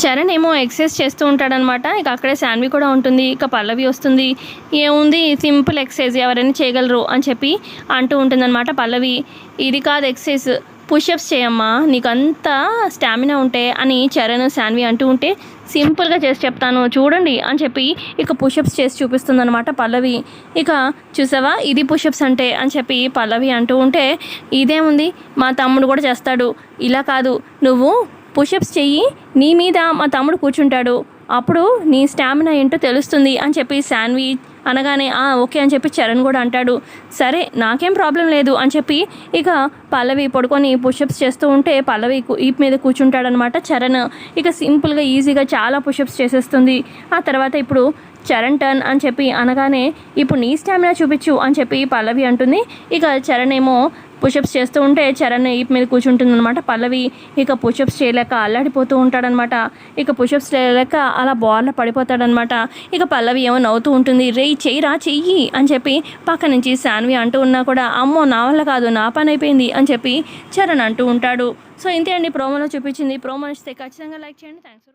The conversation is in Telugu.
చరణ్ ఏమో ఎక్సర్సైజ్ చేస్తూ ఉంటాడనమాట. ఇక అక్కడే శాన్వి కూడా ఉంటుంది. ఇక పల్లవి వస్తుంది. ఏముంది? సింపుల్ ఎక్సర్సైజ్ ఎవరైనా చేయగలరు అని చెప్పి అంటూ ఉంటుందన్నమాట పల్లవి. ఇది కాదు ఎక్సర్సైజ్ పుషప్స్ చేయమ్మా. నీకు అంత స్టామినా ఉంటే అని చరణ్ శాన్వి అంటూ ఉంటే సింపుల్గా చేసి చెప్తాను. చూడండి అని చెప్పి ఇక పుషప్స్ చేసి చూపిస్తుందన్నమాట పల్లవి. ఇక చూసావా? ఇది పుషప్స్ అంటే అని చెప్పి పల్లవి అంటూ ఉంటే ఇదేముంది? మా తమ్ముడు కూడా చేస్తాడు. ఇలా కాదు. నువ్వు పుషప్స్ చెయ్యి నీ మీద మా తమ్ముడు కూర్చుంటాడు. అప్పుడు నీ స్టామినా ఏంటో తెలుస్తుంది అని చెప్పి శాన్వి అనగానే "ఆ, ఓకే అని చెప్పి చరణ్ కూడా అంటాడు. సరే నాకేం ప్రాబ్లం లేదు అని చెప్పి ఇక పల్లవి పడుకొని పుషప్స్ చేస్తూ ఉంటే పల్లవి ఈప్ మీద కూర్చుంటాడనమాట చరణ్. ఇక సింపుల్గా ఈజీగా చాలా పుషప్స్ చేసేస్తుంది. ఆ తర్వాత ఇప్పుడు చరణ్ టర్న్ అని చెప్పి అనగానే ఇప్పుడు నీ స్టామినా చూపించు అని చెప్పి పల్లవి అంటుంది. ఇక చరణ్ ఏమో పుషప్స్ చేస్తూ ఉంటే చరణ్ ఈప్ మీద కూర్చుంటుంది అనమాట పల్లవి ఇక పుషప్స్ చేయలేక అల్లాడిపోతూ ఉంటాడనమాట ఇక పుషప్స్ చేయలేక అలా బార్లో పడిపోతాడనమాట ఇక పల్లవి ఏమో నవ్వుతూ ఉంటుంది రే చెయ్యిరా చెయ్యి అని చెప్పి పక్క నుంచి శాన్వి అంటూ ఉన్నా కూడా అమ్మో నా వల్ల కాదు నా పని అయిపోయింది అని చెప్పి చరణ్ అంటూ ఉంటాడు. సో ఇంతే అండి ప్రోమోలో చూపించింది. ప్రోమో నచ్చితే ఖచ్చితంగా లైక్ చేయండి. థ్యాంక్స్